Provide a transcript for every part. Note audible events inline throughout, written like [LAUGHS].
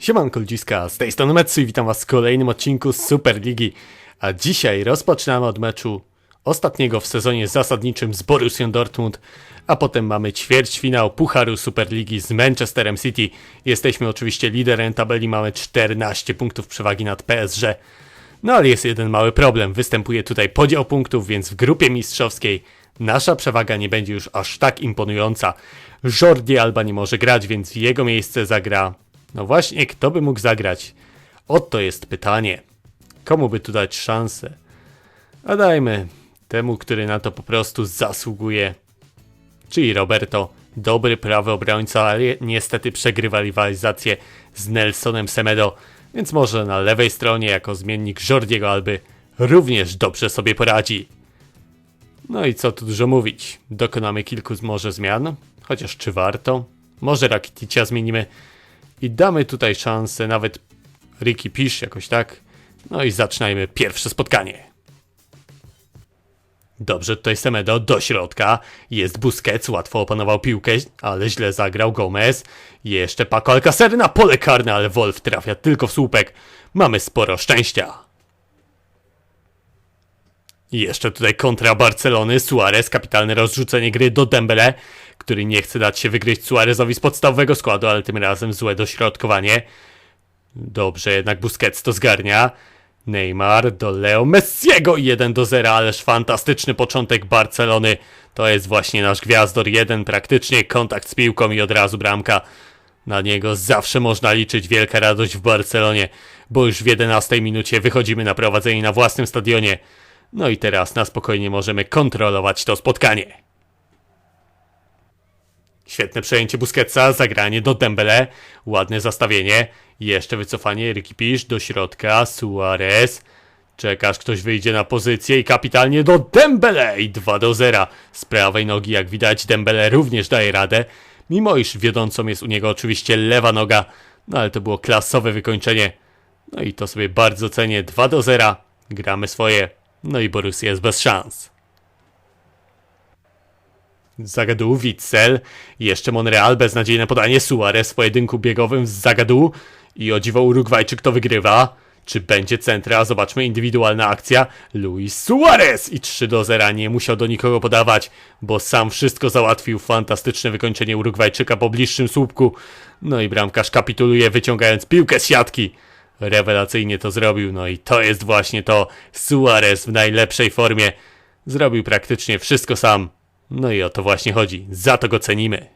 Siemanko ludziska, z tej strony Metsu i witam was w kolejnym odcinku Superligi. A dzisiaj rozpoczynamy od meczu ostatniego w sezonie zasadniczym z Borussią Dortmund, a potem mamy ćwierćfinał Pucharu Superligi z Manchesterem City. Jesteśmy oczywiście liderem tabeli, mamy 14 punktów przewagi nad PSG. No ale jest jeden mały problem, występuje tutaj podział punktów, więc w grupie mistrzowskiej nasza przewaga nie będzie już aż tak imponująca. Jordi Alba nie może grać, więc w jego miejsce zagra no właśnie, kto by mógł zagrać? Oto jest pytanie. Komu by tu dać szansę? A dajmy temu, który na to po prostu zasługuje. Czyli Roberto, dobry prawy obrońca, ale niestety przegrywa rywalizację z Nelsonem Semedo, więc może na lewej stronie jako zmiennik Jordiego Alby również dobrze sobie poradzi. No i co tu dużo mówić, dokonamy kilku może zmian, chociaż czy warto? Może Rakiticia zmienimy i damy tutaj szansę nawet Ricky Pisz jakoś tak. No i zaczynajmy pierwsze spotkanie. Dobrze, tutaj Semedo do środka. Jest Busquets, łatwo opanował piłkę, ale źle zagrał Gomez. Jeszcze Paco Alcacer na pole karne, ale Wolf trafia tylko w słupek. Mamy sporo szczęścia. Jeszcze tutaj kontra Barcelony, Suarez, kapitalne rozrzucenie gry do Dembele, który nie chce dać się wygryźć Suarezowi z podstawowego składu, ale tym razem złe dośrodkowanie. Dobrze, jednak Busquets to zgarnia. Neymar do Leo Messiego 1 do 0, ależ fantastyczny początek Barcelony. To jest właśnie nasz gwiazdor, jeden praktycznie kontakt z piłką i od razu bramka. Na niego zawsze można liczyć wielka radość w Barcelonie, bo już w 11 minucie wychodzimy na prowadzenie na własnym stadionie. No i teraz na spokojnie możemy kontrolować to spotkanie. Świetne przejęcie Busquetsa, zagranie do Dembele, ładne zastawienie, jeszcze wycofanie Ricky Pisz do środka, Suarez. Czekasz, ktoś wyjdzie na pozycję i kapitalnie do Dembele i 2 do 0. Z prawej nogi, jak widać, Dembele również daje radę, mimo iż wiodącą jest u niego oczywiście lewa noga, no ale to było klasowe wykończenie. No i to sobie bardzo cenię, 2 do 0, gramy swoje, no i Borussia jest bez szans. Zagadu, Witzel, jeszcze Monreal, beznadziejne podanie, Suarez w pojedynku biegowym z Zagadu i o dziwo Urugwajczyk to wygrywa. Czy będzie centra? Zobaczmy, indywidualna akcja. Luis Suarez i 3 do 0 nie musiał do nikogo podawać, bo sam wszystko załatwił. Fantastyczne wykończenie Urugwajczyka po bliższym słupku. No i bramkarz kapituluje, wyciągając piłkę z siatki. Rewelacyjnie to zrobił, no i to jest właśnie to. Suarez w najlepszej formie. Zrobił praktycznie wszystko sam. No i o to właśnie chodzi. Za to go cenimy.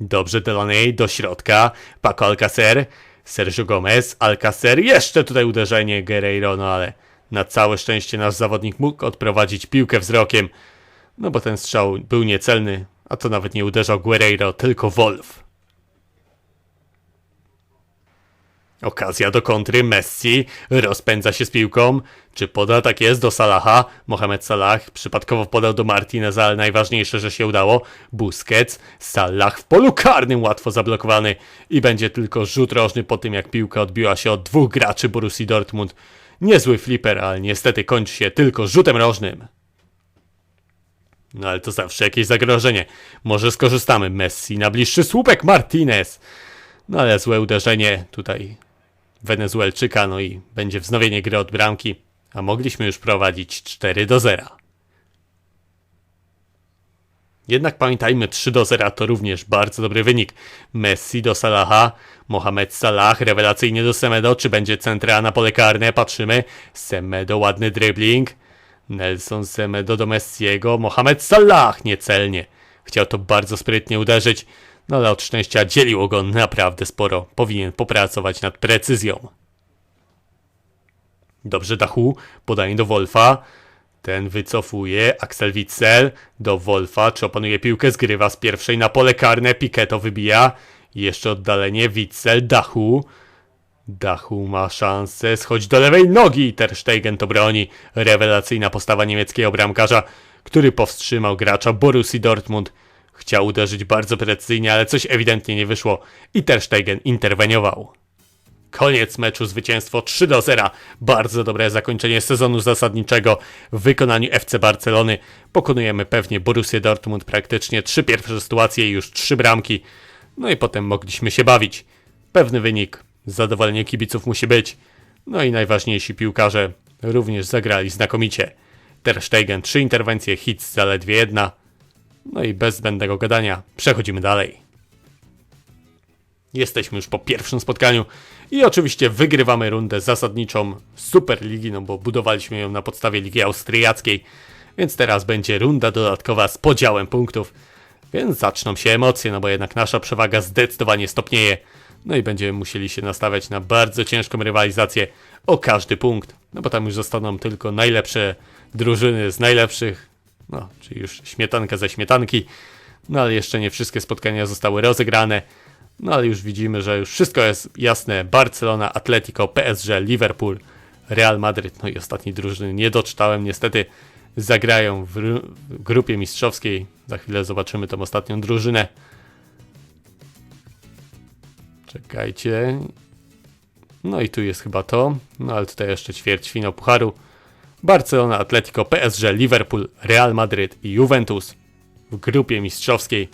Dobrze, Delaney do środka. Paco Alcacer. Sergio Gomez. Alcacer. Jeszcze tutaj uderzenie Guerreiro, no ale na całe szczęście nasz zawodnik mógł odprowadzić piłkę wzrokiem. No bo ten strzał był niecelny, a to nawet nie uderzał Guerreiro, tylko Wolf. Okazja do kontry, Messi rozpędza się z piłką. Czy poda? Tak jest, do Salaha. Mohamed Salah przypadkowo podał do Martineza, ale najważniejsze, że się udało. Busquets, Salah w polu karnym łatwo zablokowany i będzie tylko rzut rożny po tym, jak piłka odbiła się od dwóch graczy Borussii Dortmund. Niezły flipper, ale niestety kończy się tylko rzutem rożnym. No ale to zawsze jakieś zagrożenie. Może skorzystamy. Messi na bliższy słupek, Martinez. No ale złe uderzenie tutaj Wenezuelczyka, no i będzie wznowienie gry od bramki, a mogliśmy już prowadzić 4 do 0. Jednak pamiętajmy, 3 do 0 to również bardzo dobry wynik. Messi do Salaha, Mohamed Salah rewelacyjnie do Semedo, czy będzie centra na pole karne, patrzymy. Semedo ładny dribbling. Nelson Semedo do Messiego, Mohamed Salah niecelnie. Chciał to bardzo sprytnie uderzyć, no ale od szczęścia dzieliło go naprawdę sporo. Powinien popracować nad precyzją. Dobrze Dachu, podaje do Wolfa. Ten wycofuje, Axel Witzel do Wolfa, czy opanuje piłkę, zgrywa z pierwszej na pole karne, Piketo wybija. Jeszcze oddalenie, Witzel, Dachu. Dachu ma szansę, schodzi do lewej nogi, Ter Stegen to broni. Rewelacyjna postawa niemieckiego bramkarza, który powstrzymał gracza Borussii Dortmund. Chciał uderzyć bardzo precyzyjnie, ale coś ewidentnie nie wyszło i Ter Stegen interweniował. Koniec meczu, zwycięstwo 3 do 0. Bardzo dobre zakończenie sezonu zasadniczego w wykonaniu FC Barcelony. Pokonujemy pewnie Borussię Dortmund praktycznie trzy pierwsze sytuacje i już trzy bramki. No i potem mogliśmy się bawić. Pewny wynik, zadowolenie kibiców musi być. No i najważniejsi piłkarze również zagrali znakomicie. Ter Stegen trzy interwencje, hits zaledwie jedna. No i bez zbędnego gadania przechodzimy dalej. Jesteśmy już po pierwszym spotkaniu i oczywiście wygrywamy rundę zasadniczą Superligi, no bo budowaliśmy ją na podstawie Ligi Austriackiej, więc teraz będzie runda dodatkowa z podziałem punktów, więc zaczną się emocje, no bo jednak nasza przewaga zdecydowanie stopnieje, no i będziemy musieli się nastawiać na bardzo ciężką rywalizację o każdy punkt, no bo tam już zostaną tylko najlepsze drużyny z najlepszych, no czyli już śmietanka ze śmietanki, no ale jeszcze nie wszystkie spotkania zostały rozegrane, no ale już widzimy, że już wszystko jest jasne. Barcelona, Atletico, PSG, Liverpool, Real Madryt, no i ostatniej drużyny nie doczytałem. Niestety zagrają w, w grupie mistrzowskiej. Za chwilę zobaczymy tą ostatnią drużynę. Czekajcie. No i tu jest chyba to. No ale tutaj jeszcze ćwierćfinał Pucharu. Barcelona, Atletico, PSG, Liverpool, Real Madryt i Juventus w grupie mistrzowskiej.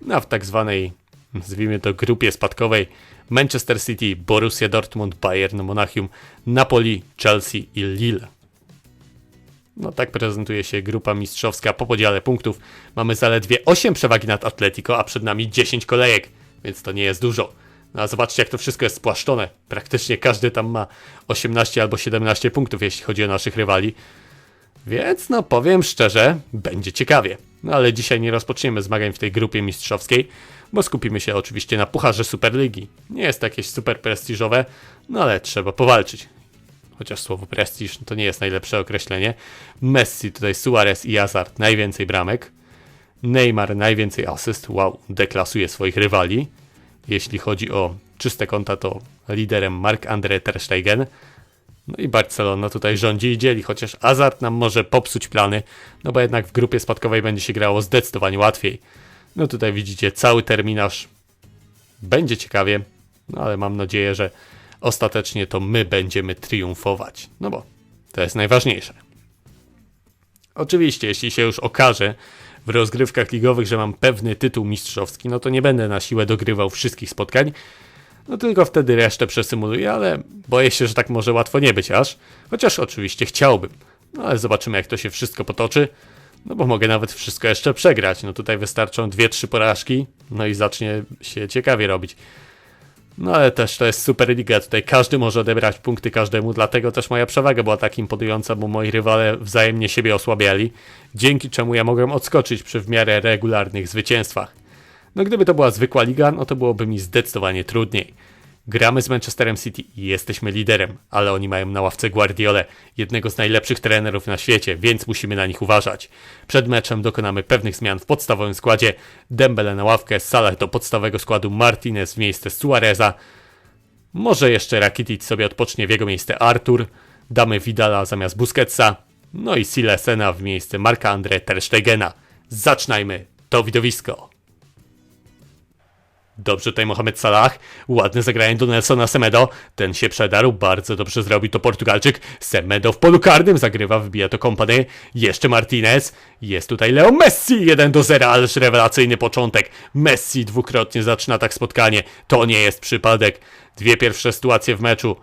No, w tak zwanej nazwijmy to grupie spadkowej Manchester City, Borussia Dortmund, Bayern Monachium, Napoli, Chelsea i Lille. No tak prezentuje się grupa mistrzowska po podziale punktów. Mamy zaledwie 8 przewagi nad Atletico, a przed nami 10 kolejek, więc to nie jest dużo. No a zobaczcie jak to wszystko jest spłaszczone. Praktycznie każdy tam ma 18 albo 17 punktów, jeśli chodzi o naszych rywali. Więc no powiem szczerze, będzie ciekawie. No ale dzisiaj nie rozpoczniemy zmagań w tej grupie mistrzowskiej, bo skupimy się oczywiście na Pucharze Superligi. Nie jest to jakieś super prestiżowe, no ale trzeba powalczyć. Chociaż słowo prestiż to nie jest najlepsze określenie. Messi, tutaj Suarez i Hazard najwięcej bramek. Neymar najwięcej asyst. Wow, deklasuje swoich rywali. Jeśli chodzi o czyste konta, to liderem Mark-André Ter Stegen. No i Barcelona tutaj rządzi i dzieli, chociaż Hazard nam może popsuć plany, no bo jednak w grupie spadkowej będzie się grało zdecydowanie łatwiej. No tutaj widzicie cały terminarz. Będzie ciekawie, no ale mam nadzieję, że ostatecznie to my będziemy triumfować. No bo to jest najważniejsze. Oczywiście, jeśli się już okaże w rozgrywkach ligowych, że mam pewny tytuł mistrzowski, no to nie będę na siłę dogrywał wszystkich spotkań, no tylko wtedy resztę przesymuluję, ale boję się, że tak może łatwo nie być aż. Chociaż oczywiście chciałbym. No ale zobaczymy jak to się wszystko potoczy. No bo mogę nawet wszystko jeszcze przegrać. No tutaj wystarczą dwie, trzy porażki, no i zacznie się ciekawie robić. No ale też to jest Superliga, tutaj każdy może odebrać punkty każdemu, dlatego też moja przewaga była tak imponująca, bo moi rywale wzajemnie siebie osłabiali, dzięki czemu ja mogłem odskoczyć przy w miarę regularnych zwycięstwach. No gdyby to była zwykła liga, no to byłoby mi zdecydowanie trudniej. Gramy z Manchesterem City i jesteśmy liderem, ale oni mają na ławce Guardiolę, jednego z najlepszych trenerów na świecie, więc musimy na nich uważać. Przed meczem dokonamy pewnych zmian w podstawowym składzie. Dembele na ławkę, Salah do podstawowego składu, Martinez w miejsce Suareza. Może jeszcze Rakitic sobie odpocznie w jego miejsce Artur. Damy Vidala zamiast Busquetsa. No i Silesena w miejsce Marka Andre Ter Stegena. Zaczynajmy to widowisko. Dobrze tutaj Mohamed Salah, ładne zagranie do Nelsona Semedo, ten się przedarł, bardzo dobrze zrobił to Portugalczyk, Semedo w polu karnym zagrywa, wybija to kompany, jeszcze Martinez, jest tutaj Leo Messi, 1 do 0, ależ rewelacyjny początek, Messi dwukrotnie zaczyna tak spotkanie, to nie jest przypadek, dwie pierwsze sytuacje w meczu,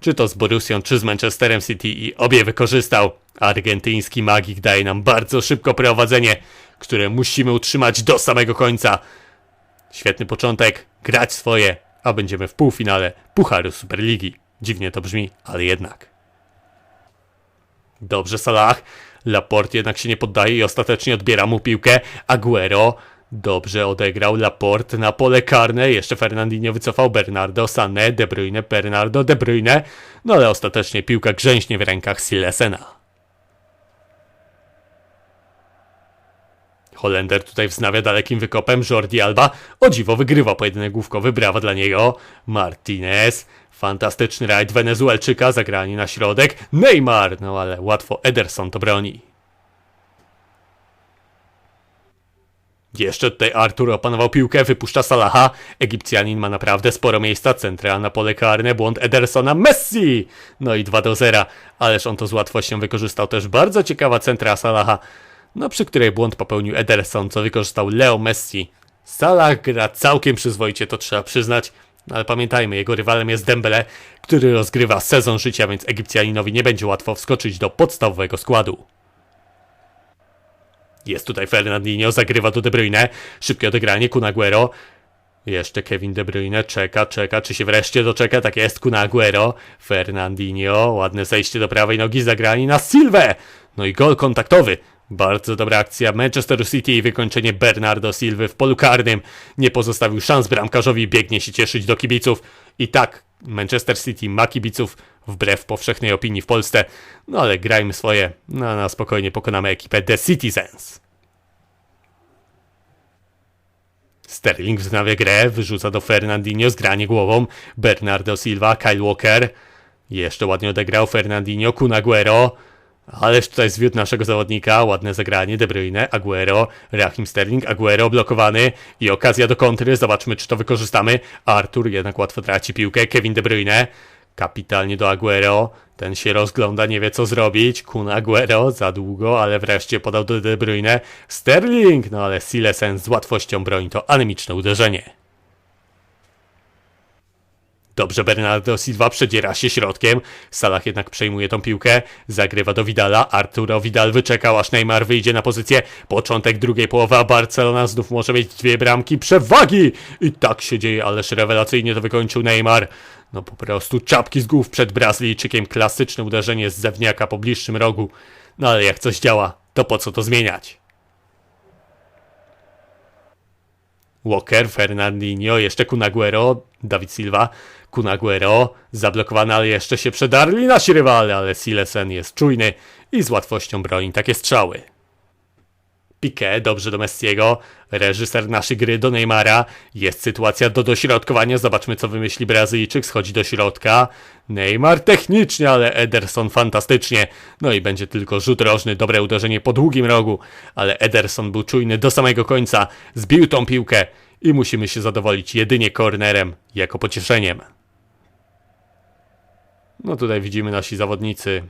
czy to z Borussią, czy z Manchesterem City i obie wykorzystał. Argentyński magik daje nam bardzo szybko prowadzenie, które musimy utrzymać do samego końca. Świetny początek, grać swoje, a będziemy w półfinale Pucharu Superligi. Dziwnie to brzmi, ale jednak. Dobrze Salah, Laporte jednak się nie poddaje i ostatecznie odbiera mu piłkę. Aguero dobrze odegrał Laporte na pole karne, jeszcze Fernandinho wycofał Bernardo, Sané, De Bruyne, Bernardo, De Bruyne, no ale ostatecznie piłka grzęśnie w rękach Silesena. Holender tutaj wznawia dalekim wykopem, Jordi Alba o dziwo wygrywa pojedynek główkowy, brawa dla niego. Martinez, fantastyczny rajd Wenezuelczyka, zagranie na środek. Neymar, no ale łatwo Ederson to broni. Jeszcze tutaj Artur opanował piłkę, wypuszcza Salaha. Egipcjanin ma naprawdę sporo miejsca, centralna pole karne, błąd Edersona, Messi! No i 2 do 0, ależ on to z łatwością wykorzystał. Też bardzo ciekawa centra Salaha no przy której błąd popełnił Ederson, co wykorzystał Leo Messi. Salah gra całkiem przyzwoicie, to trzeba przyznać. No ale pamiętajmy, jego rywalem jest Dembele, który rozgrywa sezon życia, więc Egipcjaninowi nie będzie łatwo wskoczyć do podstawowego składu. Jest tutaj Fernandinho, zagrywa do De Bruyne. Szybkie odegranie, Kun Aguero. Jeszcze Kevin De Bruyne czeka, czeka, czy się wreszcie doczeka? Tak jest, Kun Aguero. Fernandinho, ładne zejście do prawej nogi, zagranie na Silwę. No i gol kontaktowy. Bardzo dobra akcja Manchester City i wykończenie Bernardo Silwy w polu karnym. Nie pozostawił szans bramkarzowi, biegnie się cieszyć do kibiców. I tak, Manchester City ma kibiców, wbrew powszechnej opinii w Polsce. No ale grajmy swoje, no na spokojnie pokonamy ekipę The Citizens. Sterling wznawia grę, wyrzuca do Fernandinho, zgranie głową. Bernardo Silva, Kyle Walker. Jeszcze ładnie odegrał Fernandinho, Kun Aguero. Ależ tutaj zwiódł naszego zawodnika, ładne zagranie, De Bruyne, Aguero, Raheem Sterling, Aguero blokowany i okazja do kontry, zobaczmy czy to wykorzystamy. Artur jednak łatwo traci piłkę, Kevin De Bruyne, kapitalnie do Aguero, ten się rozgląda, nie wie co zrobić, Kun Aguero za długo, ale wreszcie podał do De Bruyne, Sterling, no ale Silesen z łatwością broni to anemiczne uderzenie. Dobrze, Bernardo Silva przedziera się środkiem. Salah jednak przejmuje tą piłkę. Zagrywa do Vidala. Arturo Vidal wyczekał, aż Neymar wyjdzie na pozycję. Początek drugiej połowy, a Barcelona znów może mieć dwie bramki przewagi. I tak się dzieje, ależ rewelacyjnie to wykończył Neymar. No po prostu czapki z głów przed Brazylijczykiem. Klasyczne uderzenie z zewniaka po bliższym rogu. No ale jak coś działa, to po co to zmieniać? Walker, Fernandinho, jeszcze Kun Aguero, David Silva, Kun Aguero, zablokowany, ale jeszcze się przedarli nasi rywale, ale Silesen jest czujny i z łatwością broni takie strzały. Piqué, dobrze do Messiego, reżyser naszej gry do Neymara, jest sytuacja do dośrodkowania, zobaczmy co wymyśli Brazylijczyk, schodzi do środka, Neymar technicznie, ale Ederson fantastycznie, no i będzie tylko rzut rożny, dobre uderzenie po długim rogu, ale Ederson był czujny do samego końca, zbił tą piłkę. I musimy się zadowolić jedynie kornerem jako pocieszeniem. No tutaj widzimy nasi zawodnicy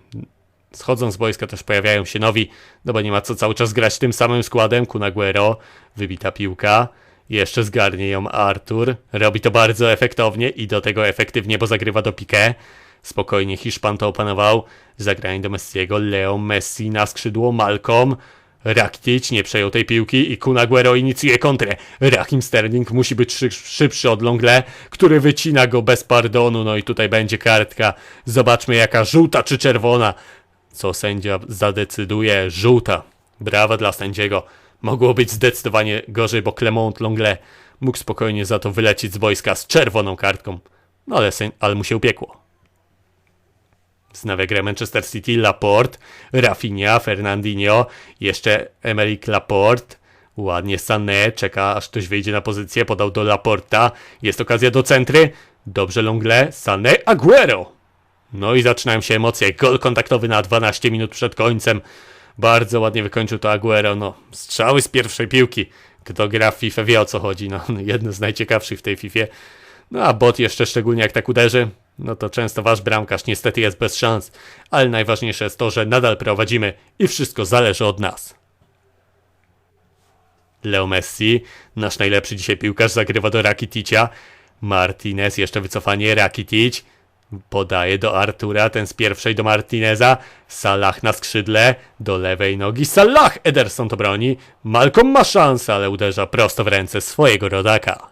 Schodząc z boiska też pojawiają się nowi, no bo nie ma co cały czas grać tym samym składem. Kunaguero, wybita piłka, jeszcze zgarnie ją Artur, robi to bardzo efektownie i do tego efektywnie, bo zagrywa do Piqué. Spokojnie Hiszpan to opanował, zagranie do Messiego, Leo Messi na skrzydło, Malcolm, Rakitic nie przejął tej piłki i Kun Aguero inicjuje kontrę. Raheem Sterling musi być szybszy od Longle, który wycina go bez pardonu. No i tutaj będzie kartka. Zobaczmy jaka żółta czy czerwona co sędzia zadecyduje, żółta. Brawa dla sędziego. Mogło być zdecydowanie gorzej, bo Clement Longle mógł spokojnie za to wylecieć z wojska z czerwoną kartką. No ale, ale mu się upiekło. Wznawia grę Manchester City, Laporte, Rafinha, Fernandinho, jeszcze Emerick Laporte. Ładnie Sané, czeka aż ktoś wyjdzie na pozycję, podał do Laporta. Jest okazja do centry. Dobrze Longle, Sané, Aguero. No i zaczynają się emocje. Gol kontaktowy na 12 minut przed końcem. Bardzo ładnie wykończył to Aguero. No, strzały z pierwszej piłki. Kto gra w FIFA wie o co chodzi. No, [LAUGHS] jedno z najciekawszych w tej FIFA. No a bot jeszcze szczególnie jak tak uderzy, no to często wasz bramkarz niestety jest bez szans. Ale najważniejsze jest to, że nadal prowadzimy i wszystko zależy od nas. Leo Messi, nasz najlepszy dzisiaj piłkarz, zagrywa do Rakiticia. Martinez, jeszcze wycofanie, Rakitic. Podaje do Artura, ten z pierwszej do Martineza. Salah na skrzydle, do lewej nogi. Salah! Ederson to broni. Malcolm ma szansę, ale uderza prosto w ręce swojego rodaka.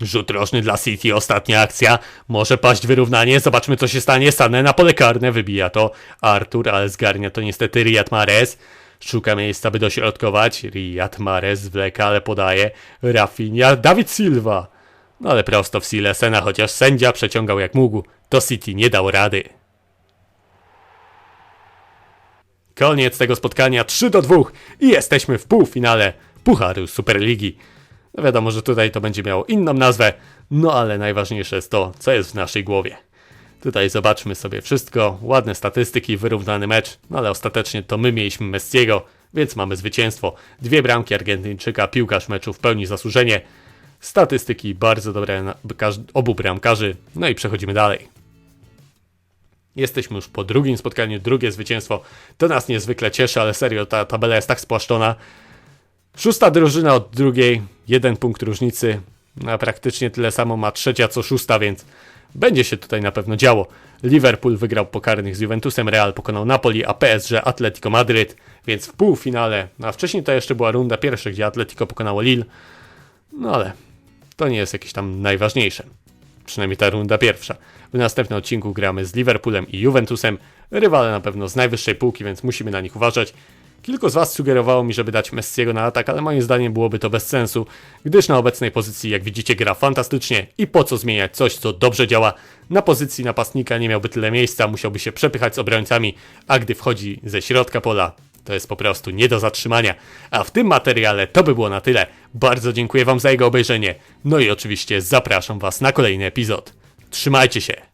Rzut rożny dla City, ostatnia akcja. Może paść wyrównanie, zobaczmy co się stanie. Stanę na pole karne, wybija to Artur, ale zgarnia to niestety Riyad Mahrez. Szuka miejsca, by dośrodkować. Riyad Mahrez wleka, ale podaje. Rafinha, Dawid Silva. No ale prosto w Silesena, chociaż sędzia przeciągał jak mógł, to City nie dał rady. Koniec tego spotkania 3 do 2 i jesteśmy w półfinale Pucharu Superligi. No wiadomo, że tutaj to będzie miało inną nazwę, no ale najważniejsze jest to, co jest w naszej głowie. Tutaj zobaczmy sobie wszystko, ładne statystyki, wyrównany mecz, no ale ostatecznie to my mieliśmy Messiego, więc mamy zwycięstwo. Dwie bramki Argentyńczyka, piłkarz meczu w pełni zasłużenie. Statystyki bardzo dobre na obu bramkarzy. No i przechodzimy dalej. Jesteśmy już po drugim spotkaniu, drugie zwycięstwo. To nas niezwykle cieszy, ale serio, ta tabela jest tak spłaszczona. Szósta drużyna od drugiej, jeden punkt różnicy, a praktycznie tyle samo ma trzecia co szósta, więc będzie się tutaj na pewno działo. Liverpool wygrał pokarnych z Juventusem, Real pokonał Napoli, a PSG Atletico Madryt, więc w półfinale, a wcześniej to jeszcze była runda pierwsza, gdzie Atletico pokonało Lille, no ale to nie jest jakieś tam najważniejsze. Przynajmniej ta runda pierwsza. W następnym odcinku gramy z Liverpoolem i Juventusem, rywale na pewno z najwyższej półki, więc musimy na nich uważać. Kilku z Was sugerowało mi, żeby dać Messiego na atak, ale moim zdaniem byłoby to bez sensu, gdyż na obecnej pozycji, jak widzicie, gra fantastycznie i po co zmieniać coś, co dobrze działa. Na pozycji napastnika nie miałby tyle miejsca, musiałby się przepychać z obrońcami, a gdy wchodzi ze środka pola, to jest po prostu nie do zatrzymania. A w tym materiale to by było na tyle. Bardzo dziękuję Wam za jego obejrzenie. No i oczywiście zapraszam Was na kolejny epizod. Trzymajcie się!